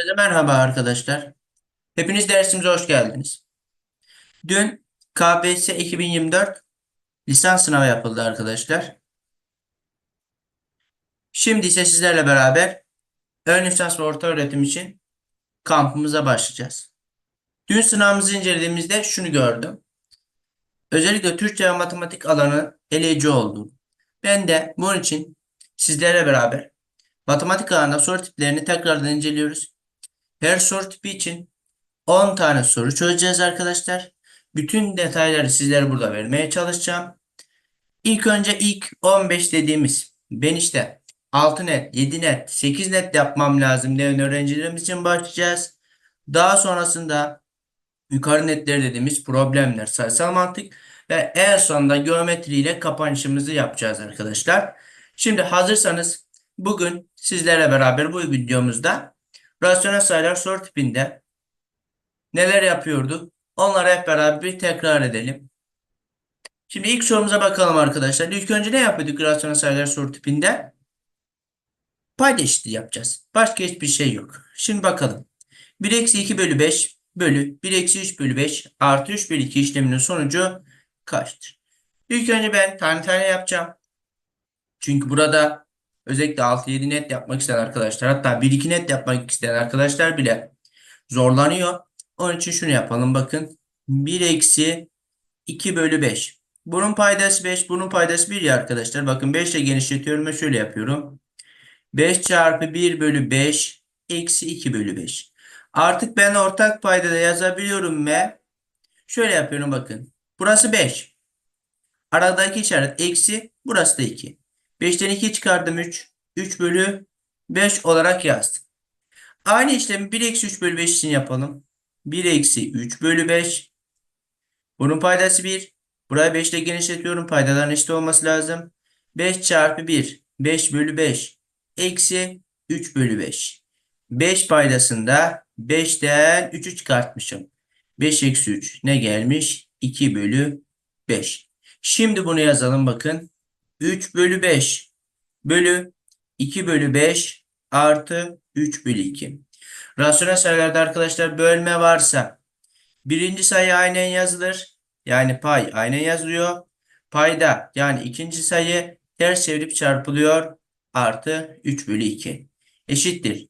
Herkese merhaba arkadaşlar. Hepiniz dersimize hoş geldiniz. Dün KPSS 2024 lisans sınavı yapıldı arkadaşlar. Şimdi ise sizlerle beraber ön lisans ve orta öğretim için kampımıza başlayacağız. Dün sınavımızı incelediğimizde şunu gördüm. Özellikle Türkçe ve matematik alanı eleyici oldu. Ben de bunun için sizlerle beraber matematik alanında soru tiplerini tekrardan inceliyoruz. Her soru tipi için 10 tane soru çözeceğiz arkadaşlar. Bütün detayları sizlere burada vermeye çalışacağım. İlk önce ilk 15 dediğimiz ben işte 6 net, 7 net, 8 net yapmam lazım diyen öğrencilerimiz için başlayacağız. Daha sonrasında yukarı netler dediğimiz problemler, sayısal mantık ve en sonunda geometri ile kapanışımızı yapacağız arkadaşlar. Şimdi hazırsanız bugün sizlerle beraber bu videomuzda rasyonel sayılar soru tipinde neler yapıyorduk? Onları hep beraber bir tekrar edelim. Şimdi ilk sorumuza bakalım arkadaşlar. İlk önce ne yapıyorduk rasyonel sayılar soru tipinde? Payda eşitliği yapacağız. Başka hiçbir şey yok. Şimdi bakalım. 1 eksi 2 bölü 5 bölü 1 eksi 3 bölü 5 artı 3 bölü 2 işleminin sonucu kaçtır? İlk önce ben tane tane yapacağım. Çünkü burada özellikle 6-7 net yapmak isteyen arkadaşlar hatta 1-2 net yapmak isteyen arkadaşlar bile zorlanıyor. Onun için şunu yapalım bakın. 1 eksi 2 bölü 5. Bunun paydası 5. Bunun paydası 1 ya arkadaşlar. Bakın 5 ile genişletiyorum ve şöyle yapıyorum. 5 çarpı 1 bölü 5 eksi 2 bölü 5. Artık ben ortak paydada yazabiliyorum ve şöyle yapıyorum bakın. Burası 5. Aradaki işaret eksi. Burası da 2. 5'ten 2 çıkardım 3. 3 bölü 5 olarak yazdım. Aynı işlemi 1 eksi 3 bölü 5 için yapalım. 1 eksi 3 bölü 5. Bunun paydası 1. Burayı 5 ile genişletiyorum. Paydaların eşit olması lazım. 5 çarpı 1. 5 bölü 5. Eksi 3 bölü 5. 5 paydasında 5'ten 3'ü çıkartmışım. 5 eksi 3 ne gelmiş? 2 bölü 5. Şimdi bunu yazalım bakın. 3 bölü 5 bölü 2 bölü 5 artı 3 bölü 2. Rasyonel sayılarda arkadaşlar bölme varsa birinci sayı aynen yazılır. Yani pay aynen yazılıyor. Payda yani ikinci sayı ters çevirip çarpılıyor. Artı 3 bölü 2 eşittir.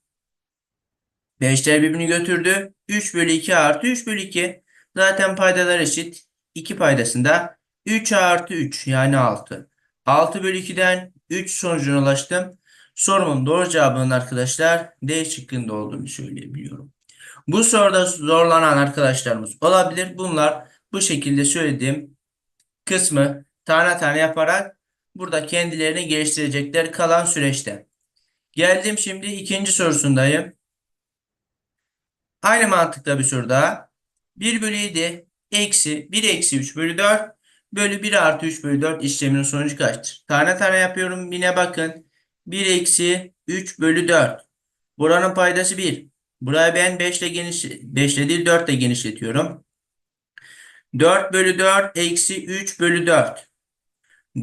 5'ler birbirini götürdü. 3 bölü 2 artı 3 bölü 2. Zaten paydalar eşit. 2 paydasında 3 artı 3 yani 6. 6 bölü 2'den 3 sonucuna ulaştım. Sorumun doğru cevabının arkadaşlar D şıkkında olduğunu söyleyebiliyorum. Bu soruda zorlanan arkadaşlarımız olabilir. Bunlar bu şekilde söylediğim kısmı tane tane yaparak burada kendilerini geliştirecekler kalan süreçte. Geldim şimdi ikinci sorusundayım. Aynı mantıkta bir soru daha. 1 bölü 7 eksi 1 eksi 3 bölü 4 bölü 1 artı 3 bölü 4 işleminin sonucu kaçtır? Tane tane yapıyorum. Yine bakın. 1 eksi 3 bölü 4. Buranın paydası 1. Burayı ben 5 ile geniş 5 ile değil 4 ile genişletiyorum. 4 bölü 4 eksi 3 bölü 4.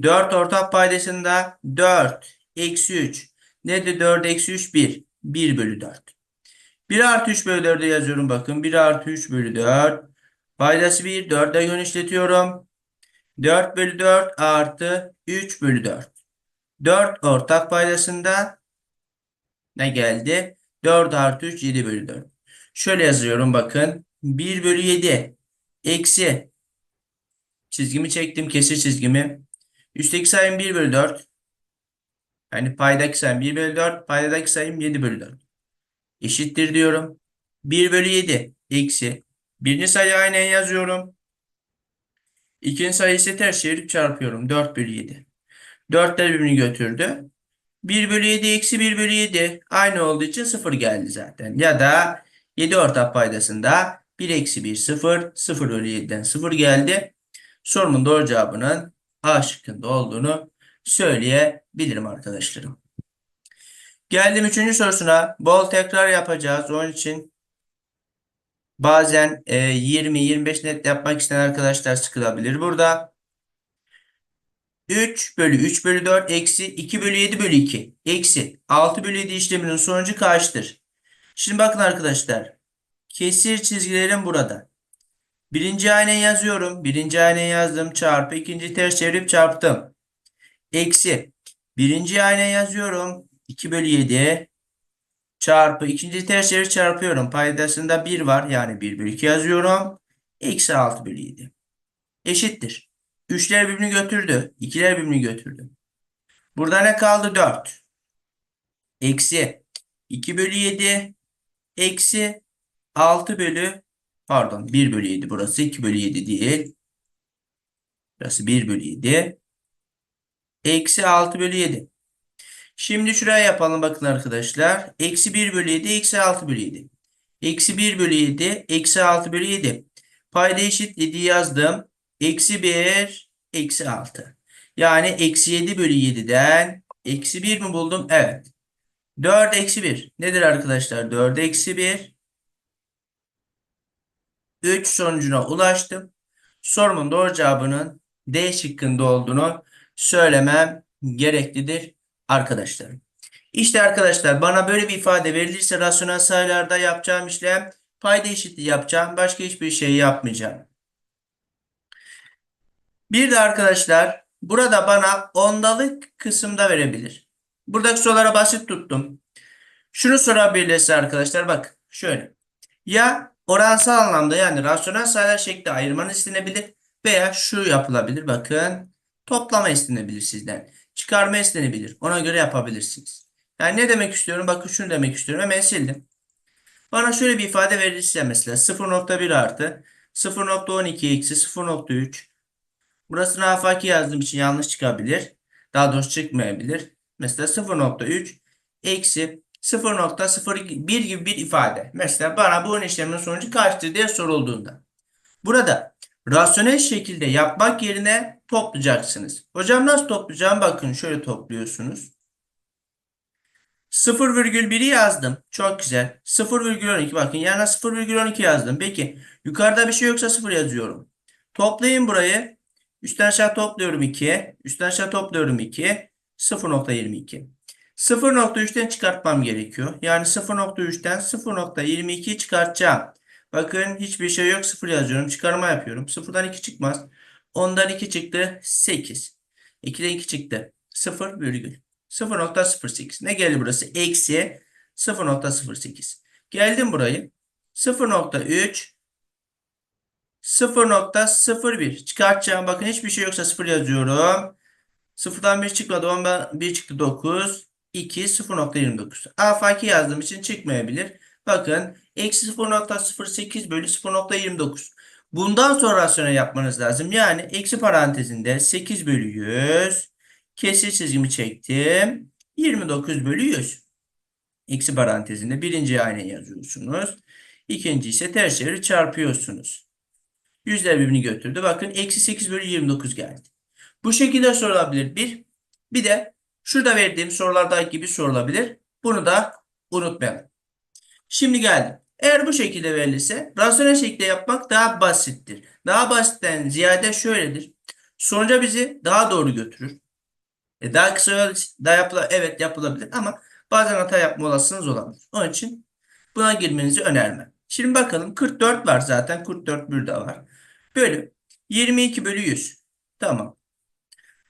4 ortak paydasında 4 eksi 3. Nedir 4 eksi 3? 1. 1 bölü 4. 1 artı 3 bölü 4'e yazıyorum bakın. 1 artı 3 bölü 4. Paydası 1. 4'e genişletiyorum. 4 bölü 4 artı 3 bölü 4. 4 ortak paydasında ne geldi? 4 artı 3 7 bölü 4. Şöyle yazıyorum bakın. 1 bölü 7 eksi çizgimi çektim kesir çizgimi. Üstteki sayım 1 bölü 4. Yani paydaki sayım 1 bölü 4. Paydadaki sayım 7 bölü 4. Eşittir diyorum. 1 bölü 7 eksi. Birinci sayı aynen yazıyorum. İkinci sayı ise ters çevirip çarpıyorum. 4 bölü 7. 4'ler birbirini götürdü. 1 bölü 7 eksi 1 bölü 7 aynı olduğu için 0 geldi zaten. Ya da 7 ortak paydasında 1 eksi 1 0 0 bölü 7'den 0 geldi. Sorumun doğru cevabının A şıkkında olduğunu söyleyebilirim arkadaşlarım. Geldim üçüncü sorusuna. Bol tekrar yapacağız. Onun için bazen 20-25 net yapmak isteyen arkadaşlar sıkılabilir burada. 3 bölü 3 bölü 4 eksi 2 bölü 7 bölü 2 eksi 6 bölü 7 işleminin sonucu kaçtır? Şimdi bakın arkadaşlar. Kesir çizgilerim burada. Birinci aynayı yazıyorum. Birinci aynayı yazdım. Çarpı. ikinci ters çevirip çarptım. Eksi. Birinci aynayı yazıyorum. 2 bölü 7 çarpı. ikinci çevirip çarpıyorum. Paydasında 1 var. Yani 1 bölü 2 yazıyorum. Eksi 6 bölü 7. Eşittir. Üçler birbirini götürdü. İkiler birbirini götürdü. Burada ne kaldı? 4. Eksi 2 bölü 7 eksi 6 bölü pardon 1 bölü 7 burası 2 bölü 7 değil. Burası 1 bölü 7 eksi 6 bölü 7. Şimdi şuraya yapalım bakın arkadaşlar. Eksi 1 bölü 7 eksi 6 bölü 7. Eksi 1 bölü 7 eksi 6 bölü 7. Payda eşit 7 yazdım. Eksi 1 eksi 6. Yani eksi 7 bölü 7'den eksi 1 mi buldum? Evet. 4 eksi 1. Nedir arkadaşlar? 4 eksi 1. 3 sonucuna ulaştım. Sorumun doğru cevabının D şıkkında olduğunu söylemem gereklidir arkadaşlarım. İşte arkadaşlar bana böyle bir ifade verilirse rasyonel sayılarda yapacağım işlem payda eşitliği yapacağım. Başka hiçbir şey yapmayacağım. Bir de arkadaşlar burada bana ondalık kısımda verebilir. Buradaki sorulara basit tuttum. Şunu sorabilirse arkadaşlar bak şöyle. Ya oransal anlamda yani rasyonel sayılar şeklinde ayırmanız istenebilir veya şu yapılabilir. Bakın toplama istenebilir sizden. Çıkarma istenebilir. Ona göre yapabilirsiniz. Yani ne demek istiyorum? Bakın şunu demek istiyorum. Hemen sildim. Bana şöyle bir ifade verirse mesela 0.1 artı 0.12 eksi 0.3 Burasını afaki yazdığım için yanlış çıkabilir. Daha doğrusu çıkmayabilir. Mesela 0.3 eksi 0.01 gibi bir ifade. Mesela bana bu işlemin sonucu kaçtır diye sorulduğunda. Burada rasyonel şekilde yapmak yerine toplayacaksınız. Hocam nasıl toplayacağım? Bakın şöyle topluyorsunuz. 0,1'i yazdım. Çok güzel. 0,12 bakın yanına 0,12 yazdım. Peki yukarıda bir şey yoksa 0 yazıyorum. Toplayın burayı. Üstten aşağı topluyorum 2. Üstten aşağı topluyorum 2. 0.22. 0.3'ten çıkartmam gerekiyor. Yani 0.3'ten 0.22 çıkartacağım. Bakın hiçbir şey yok. 0 yazıyorum. Çıkarma yapıyorum. 0'dan 2 çıkmaz. 10'dan 2 çıktı. 8. 2'den 2 çıktı. 0 virgül. 0.08. Ne geldi burası? Eksi 0.08. Geldim burayı. 0.3 0.01 çıkartacağım. Bakın hiçbir şey yoksa 0 yazıyorum. 0'dan 1 çıkmadı. 10'dan 1 çıktı 9. 2 0.29. Afaki yazdığım için çıkmayabilir. Bakın eksi 0.08 bölü 0.29. Bundan sonra rasyonel yapmanız lazım. Yani eksi parantezinde 8 bölü 100. Kesir çizgimi çektim. 29 bölü 100. Eksi parantezinde birinci aynı yazıyorsunuz. İkinci ise ters çeviri çarpıyorsunuz. Yüzler birbirini götürdü. Bakın eksi 8 bölü 29 geldi. Bu şekilde sorulabilir. Bir. Bir de şurada verdiğim sorulardaki gibi sorulabilir. Bunu da unutmayalım. Şimdi geldim. Eğer bu şekilde verilirse rasyonel şekilde yapmak daha basittir. Daha basitten ziyade şöyledir. Sonuca bizi daha doğru götürür. E daha kısa da yapıla evet yapılabilir ama bazen hata yapma olasılığınız olabilir. Onun için buna girmenizi önermem. Şimdi bakalım 44 var zaten. 44 burada var. Bölü 22 bölü 100. Tamam.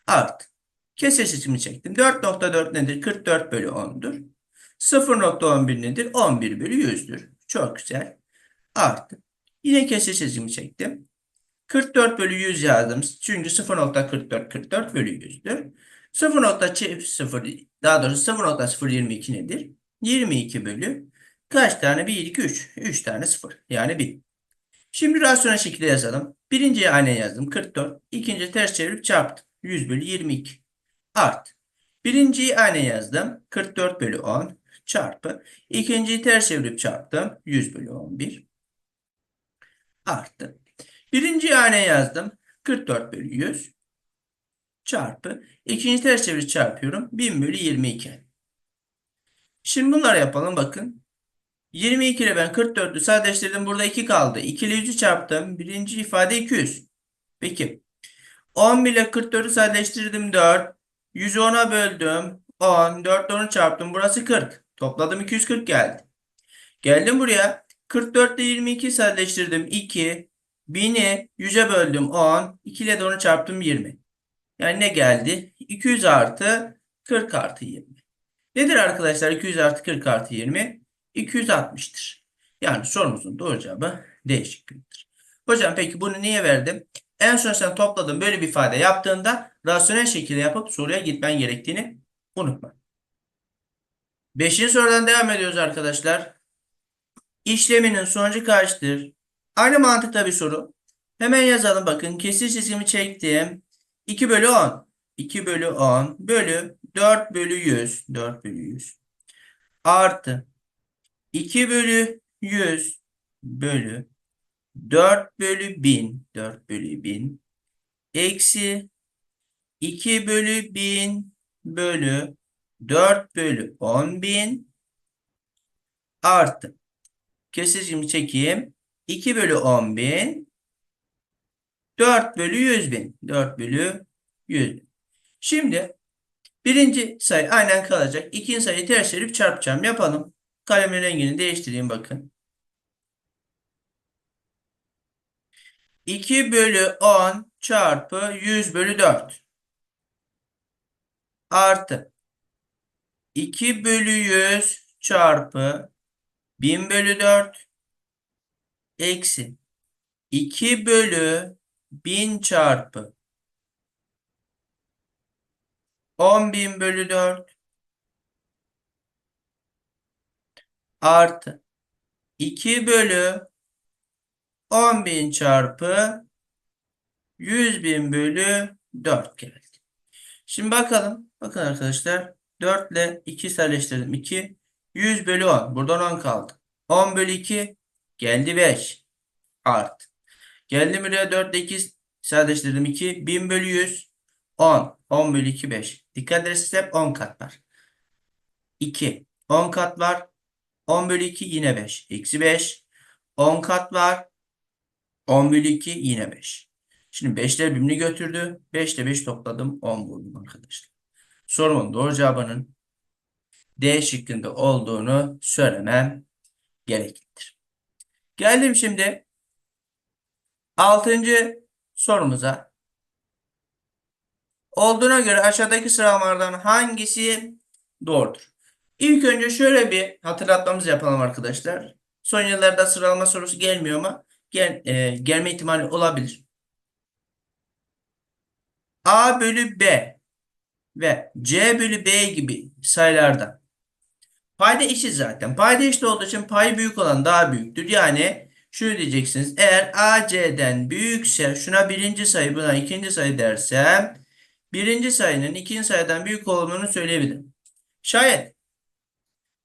Art. Kesir seçimi çektim. 4.4 nedir? 44 bölü 10'dur. 0.11 nedir? 11 bölü 100'dür. Çok güzel. Artı. Yine kesir seçimi çektim. 44 bölü 100 yazdım. Çünkü 0.44 44 bölü 100'dür. 0.0 daha doğrusu 0.022 nedir? 22 bölü kaç tane? 1, 2, 3. 3 tane 0. Yani 1. Şimdi rasyonel şekilde yazalım. Birinci aynı yazdım 44. İkinci ters çevirip çarptım. 100 bölü 22. Art. Birinciyi aynı yazdım. 44 bölü 10 çarpı. İkinciyi ters çevirip çarptım. 100 bölü 11. Arttı. Birinciyi aynı yazdım. 44 bölü 100 çarpı. İkinci ters çevirip çarpıyorum. 1000 bölü 22. Şimdi bunları yapalım bakın. 22 ile ben 44'ü sadeleştirdim. Burada 2 kaldı. 2 ile 100'ü çarptım. Birinci ifade 200. Peki. 11 ile 44'ü sadeleştirdim 4. 100'ü 10'a böldüm. 10. 4 ile 10'u çarptım. Burası 40. Topladım 240 geldi. Geldim buraya. 44 ile 22 sadeleştirdim. 2. 1000'i 100'e böldüm 10. 2 ile de onu çarptım 20. Yani ne geldi? 200 artı 40 artı 20. Nedir arkadaşlar 200 artı 40 artı 20? 260'tır. Yani sorumuzun doğru cevabı D şıkkıdır. Hocam peki bunu niye verdim? En son sen topladın böyle bir ifade yaptığında rasyonel şekilde yapıp soruya gitmen gerektiğini unutma. Beşinci sorudan devam ediyoruz arkadaşlar. İşleminin sonucu kaçtır? Aynı mantıkta bir soru. Hemen yazalım bakın. Kesir çizgimi çektim. 2 bölü 10. 2 bölü 10 bölü 4 bölü 100. 4 bölü 100. Artı 2 bölü 100 bölü 4 bölü 1000. 4 bölü 1000. Eksi 2 bölü 1000 bölü 4 bölü 10.000 artı kesicimi çekeyim. 2 bölü 10.000 4 bölü 100.000 4 bölü 100 Şimdi birinci sayı aynen kalacak. İkinci sayıyı ters çevirip çarpacağım. Yapalım. Kalemin rengini değiştireyim bakın. 2 bölü 10 çarpı 100 bölü 4 artı 2 bölü 100 çarpı 1000 bölü 4 eksi 2 bölü 1000 çarpı 10.000 bölü 4 artı 2 bölü 10.000 çarpı 100.000 bölü 4 geldi. Şimdi bakalım. Bakın arkadaşlar. 4 ile 2 sadeleştirdim. 2. 100 bölü 10. Buradan 10 kaldı. 10 bölü 2 geldi 5. Art. Geldim buraya 4 ile 2 sadeleştirdim. 2. 1000 bölü 100. 10. 10 bölü 2 5. Dikkat ederseniz hep 10 kat var. 2. 10 kat var. 10 bölü 2 yine 5. Eksi 5. 10 kat var. 10 bölü 2 yine 5. Şimdi 5'ler birbirini götürdü. 5 ile 5 topladım. 10 buldum arkadaşlar. Sorumun doğru cevabının D şıkkında olduğunu söylemem gereklidir. Geldim şimdi 6. sorumuza. Olduğuna göre aşağıdaki sıralamalardan hangisi doğrudur? İlk önce şöyle bir hatırlatmamız yapalım arkadaşlar. Son yıllarda sıralama sorusu gelmiyor ama gel, e, gelme ihtimali olabilir. A bölü B ve C bölü B gibi sayılardan payda eşit zaten. Payda eşit olduğu için pay büyük olan daha büyüktür. Yani şunu diyeceksiniz. Eğer A C'den büyükse şuna birinci sayı buna ikinci sayı dersem birinci sayının ikinci sayıdan büyük olduğunu söyleyebilirim. Şayet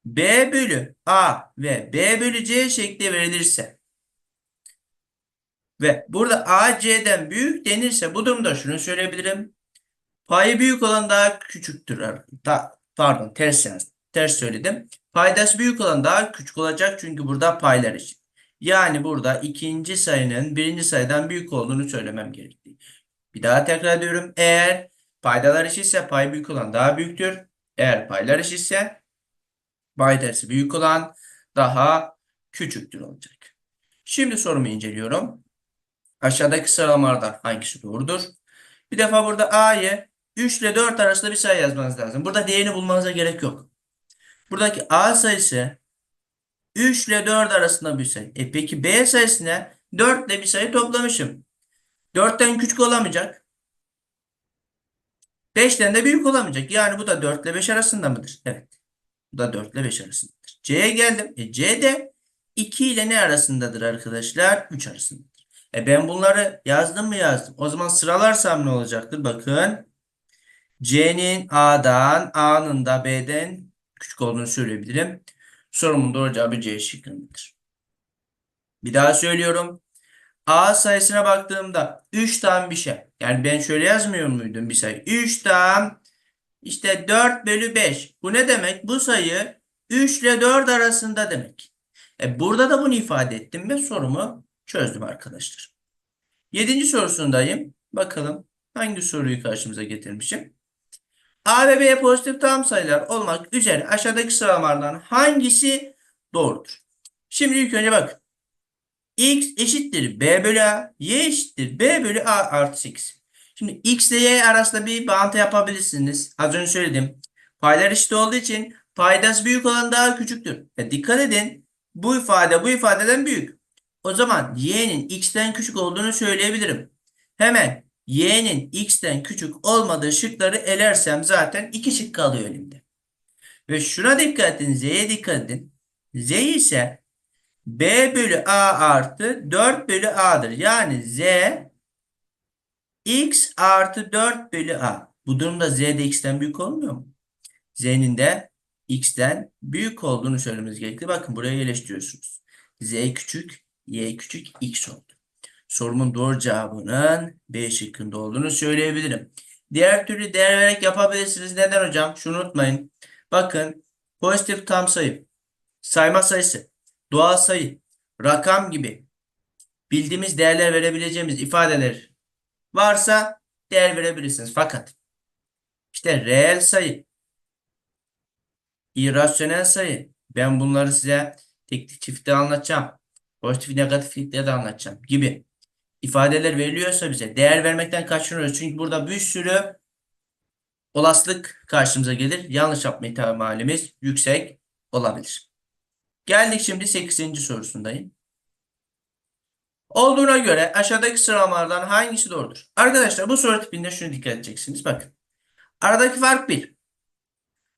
B bölü A ve B bölü C şekli verilirse ve burada A C'den büyük denirse bu durumda şunu söyleyebilirim. Payı büyük olan daha küçüktür. Da, pardon ters yaz, ters söyledim. Paydası büyük olan daha küçük olacak çünkü burada paylar eşit. Yani burada ikinci sayının birinci sayıdan büyük olduğunu söylemem gerekli. Bir daha tekrar ediyorum. Eğer paydalar eşitse pay büyük olan daha büyüktür. Eğer paylar eşitse paydası büyük olan daha küçüktür olacak. Şimdi sorumu inceliyorum. Aşağıdaki sıralamalardan hangisi doğrudur? Bir defa burada A'yı 3 ile 4 arasında bir sayı yazmanız lazım. Burada değerini bulmanıza gerek yok. Buradaki A sayısı 3 ile 4 arasında bir sayı. E peki B sayısına 4 ile bir sayı toplamışım. 4'ten küçük olamayacak. 5'ten de büyük olamayacak. Yani bu da 4 ile 5 arasında mıdır? Evet. Bu da 4 ile 5 arasındadır. C'ye geldim. E C de 2 ile ne arasındadır arkadaşlar? 3 arasındadır. E ben bunları yazdım mı yazdım. O zaman sıralarsam ne olacaktır? Bakın. C'nin A'dan, A'nın da B'den küçük olduğunu söyleyebilirim. Sorumun doğru cevabı C şıkkındadır. Bir daha söylüyorum. A sayısına baktığımda 3 tane bir şey. Yani ben şöyle yazmıyor muydum bir sayı? 3 tane işte 4 bölü 5. Bu ne demek? Bu sayı 3 ile 4 arasında demek. E burada da bunu ifade ettim ve sorumu çözdüm arkadaşlar. Yedinci sorusundayım. Bakalım hangi soruyu karşımıza getirmişim. A ve B pozitif tam sayılar olmak üzere aşağıdaki sıralamalardan hangisi doğrudur? Şimdi ilk önce bak. X eşittir B bölü A. Y eşittir B bölü A artı 8. Şimdi X ile Y arasında bir bağıntı yapabilirsiniz. Az önce söyledim. Paylar eşit olduğu için paydası büyük olan daha küçüktür. E dikkat edin. Bu ifade bu ifadeden büyük. O zaman y'nin x'ten küçük olduğunu söyleyebilirim. Hemen y'nin x'ten küçük olmadığı şıkları elersem zaten iki şık kalıyor elimde. Ve şuna dikkat edin. Z'ye dikkat edin. Z ise B bölü A artı 4 bölü A'dır. Yani Z X artı 4 bölü A. Bu durumda Z de X'ten büyük olmuyor mu? Z'nin de X'ten büyük olduğunu söylememiz gerekli. Bakın buraya yerleştiriyorsunuz. Z küçük, Y küçük, X oldu. Sorumun doğru cevabının B şıkkında olduğunu söyleyebilirim. Diğer türlü değer vererek yapabilirsiniz. Neden hocam? Şunu unutmayın. Bakın pozitif tam sayı, sayma sayısı, doğal sayı, rakam gibi bildiğimiz değerler verebileceğimiz ifadeler varsa değer verebilirsiniz. Fakat işte reel sayı, irrasyonel sayı ben bunları size tekli çiftte anlatacağım. Pozitif negatiflikte de anlatacağım gibi ifadeler veriliyorsa bize değer vermekten kaçınıyoruz. Çünkü burada bir sürü olasılık karşımıza gelir. Yanlış yapma ihtimalimiz yüksek olabilir. Geldik şimdi 8. sorusundayım. Olduğuna göre aşağıdaki sıralamalardan hangisi doğrudur? Arkadaşlar bu soru tipinde şunu dikkat edeceksiniz. Bakın. Aradaki fark 1.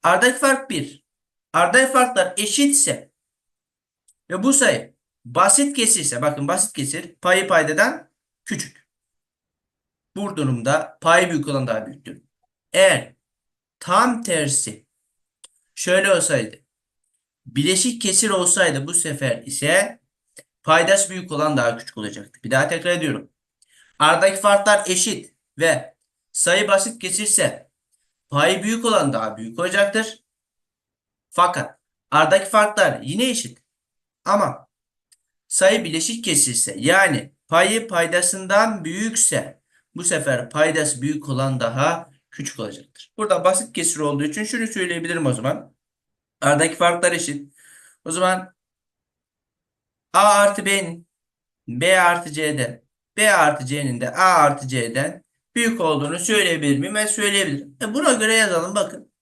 Aradaki fark 1. Aradaki farklar eşitse ve bu sayı basit kesirse bakın basit kesir payı paydadan küçük. Bu durumda pay büyük olan daha büyüktür. Eğer tam tersi şöyle olsaydı bileşik kesir olsaydı bu sefer ise paydası büyük olan daha küçük olacaktı. Bir daha tekrar ediyorum. Aradaki farklar eşit ve sayı basit kesirse payı büyük olan daha büyük olacaktır. Fakat aradaki farklar yine eşit ama sayı bileşik kesirse yani payı paydasından büyükse bu sefer paydası büyük olan daha küçük olacaktır. Burada basit kesir olduğu için şunu söyleyebilirim o zaman. Aradaki farklar eşit. O zaman A artı B'nin B artı C'den B artı C'nin de A artı C'den büyük olduğunu söyleyebilir miyim? Ben söyleyebilirim. E buna göre yazalım bakın.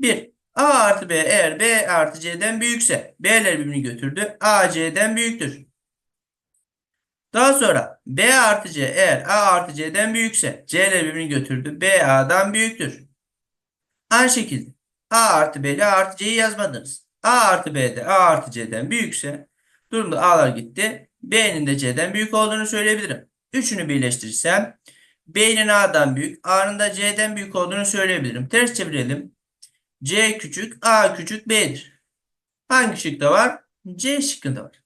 1. A artı B eğer B artı C'den büyükse B'ler birbirini götürdü. A C'den büyüktür. Daha sonra B artı C eğer A artı C'den büyükse C'ler birbirini götürdü. B A'dan büyüktür. Aynı şekilde A artı B ile artı C'yi yazmadınız. A artı B de A artı C'den büyükse durumda A'lar gitti. B'nin de C'den büyük olduğunu söyleyebilirim. Üçünü birleştirirsem B'nin A'dan büyük, A'nın da C'den büyük olduğunu söyleyebilirim. Ters çevirelim. C küçük, A küçük B'dir. Hangi şıkta var? C şıkkında var.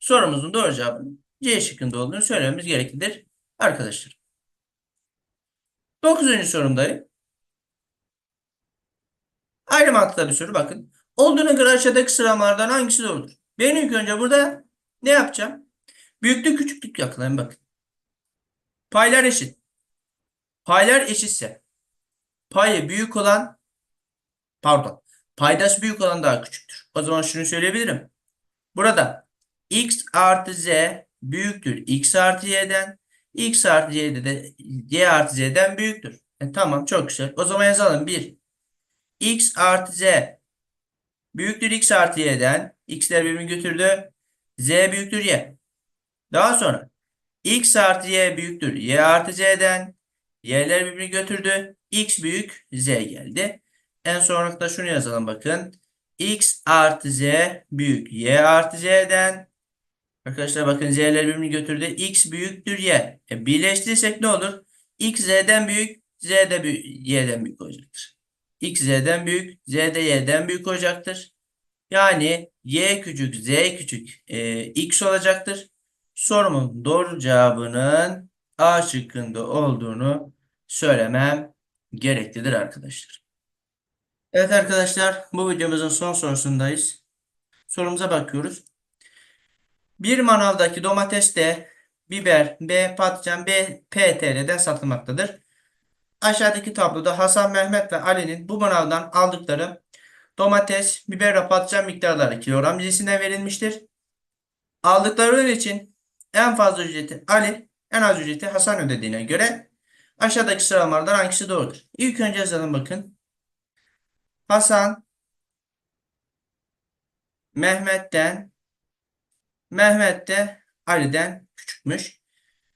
Sorumuzun doğru cevabının C şıkkında olduğunu söylememiz gereklidir arkadaşlar. Dokuzuncu sorumdayım. Aynı mantıkta bir soru bakın. Olduğuna göre aşağıdaki sıralamalardan hangisi doğrudur? Ben ilk önce burada ne yapacağım? Büyüklük küçüklük yakalayın bakın. Paylar eşit. Paylar eşitse payı büyük olan pardon paydası büyük olan daha küçüktür. O zaman şunu söyleyebilirim. Burada x artı z büyüktür x artı y'den. x artı y'de de y artı z'den büyüktür. E, tamam çok güzel. O zaman yazalım 1. x artı z büyüktür x artı y'den. x'ler birbirini götürdü. z büyüktür y. Daha sonra x artı y büyüktür y artı z'den. y'ler birbirini götürdü. x büyük z geldi. En sonraki da şunu yazalım bakın. x artı z büyük y artı z'den. Arkadaşlar bakın z'ler birbirini götürdü. x büyüktür y. E, birleştirirsek ne olur? x z'den büyük, z de y'den büyük olacaktır. x z'den büyük, z de y'den büyük olacaktır. Yani y küçük, z küçük e, x olacaktır. Sorumun doğru cevabının A şıkkında olduğunu söylemem gereklidir arkadaşlar. Evet arkadaşlar bu videomuzun son sorusundayız. Sorumuza bakıyoruz. Bir manavdaki domates de biber, B patlıcan, B PTL'den satılmaktadır. Aşağıdaki tabloda Hasan, Mehmet ve Ali'nin bu manavdan aldıkları domates, biber ve patlıcan miktarları kilogram cinsinden verilmiştir. Aldıkları ürün için en fazla ücreti Ali, en az ücreti Hasan ödediğine göre aşağıdaki sıralamalardan hangisi doğrudur? İlk önce yazalım bakın. Hasan Mehmet'ten Mehmet de Ali'den küçükmüş.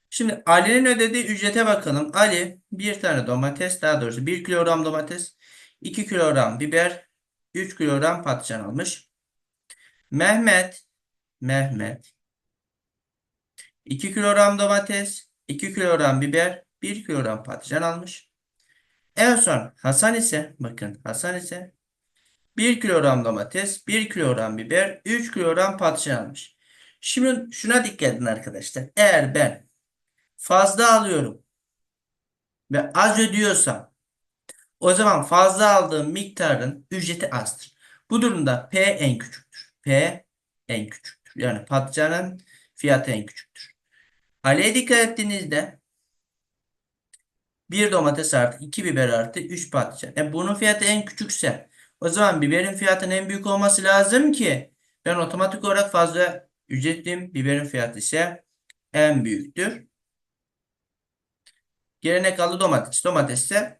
Şimdi Ali'nin ödediği ücrete bakalım. Ali bir tane domates daha doğrusu 1 kilogram domates, 2 kilogram biber, 3 kilogram patlıcan almış. Mehmet Mehmet 2 kilogram domates, 2 kilogram biber, 1 kilogram patlıcan almış. En son Hasan ise bakın Hasan ise 1 kilogram domates, 1 kilogram biber, 3 kilogram patlıcan almış. Şimdi şuna dikkat edin arkadaşlar. Eğer ben fazla alıyorum ve az ödüyorsam o zaman fazla aldığım miktarın ücreti azdır. Bu durumda P en küçüktür. P en küçüktür. Yani patlıcanın fiyatı en küçüktür. Ali'ye dikkat ettiğinizde 1 domates artı 2 biber artı 3 patlıcan. E bunun fiyatı en küçükse o zaman biberin fiyatının en büyük olması lazım ki ben otomatik olarak fazla ücretliyim. Biberin fiyatı ise en büyüktür. Geriye kaldı domates. Domates ise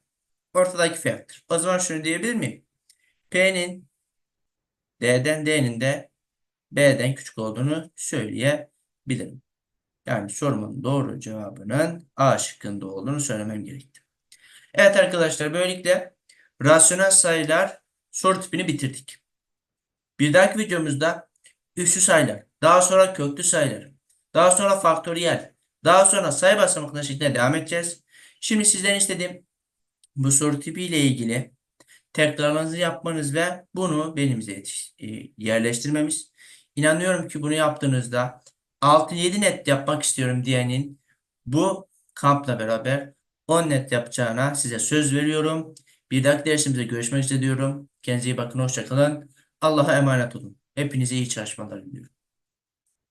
ortadaki fiyattır. O zaman şunu diyebilir miyim? P'nin D'den D'nin de B'den küçük olduğunu söyleyebilirim. Yani sorumun doğru cevabının A şıkkında olduğunu söylemem gerekti. Evet arkadaşlar böylelikle rasyonel sayılar soru tipini bitirdik. Bir dahaki videomuzda üssü sayılar, daha sonra köklü sayılar, daha sonra faktöriyel, daha sonra sayı basamakları şeklinde devam edeceğiz. Şimdi sizden istediğim bu soru tipi ile ilgili tekrarlarınızı yapmanız ve bunu benimize e, yerleştirmemiz. İnanıyorum ki bunu yaptığınızda 6-7 net yapmak istiyorum diyenin bu kampla beraber 10 net yapacağına size söz veriyorum. Bir dahaki dersimizde görüşmek üzere diyorum. Kendinize iyi bakın, hoşça kalın. Allah'a emanet olun. Hepinize iyi çalışmalar diliyorum.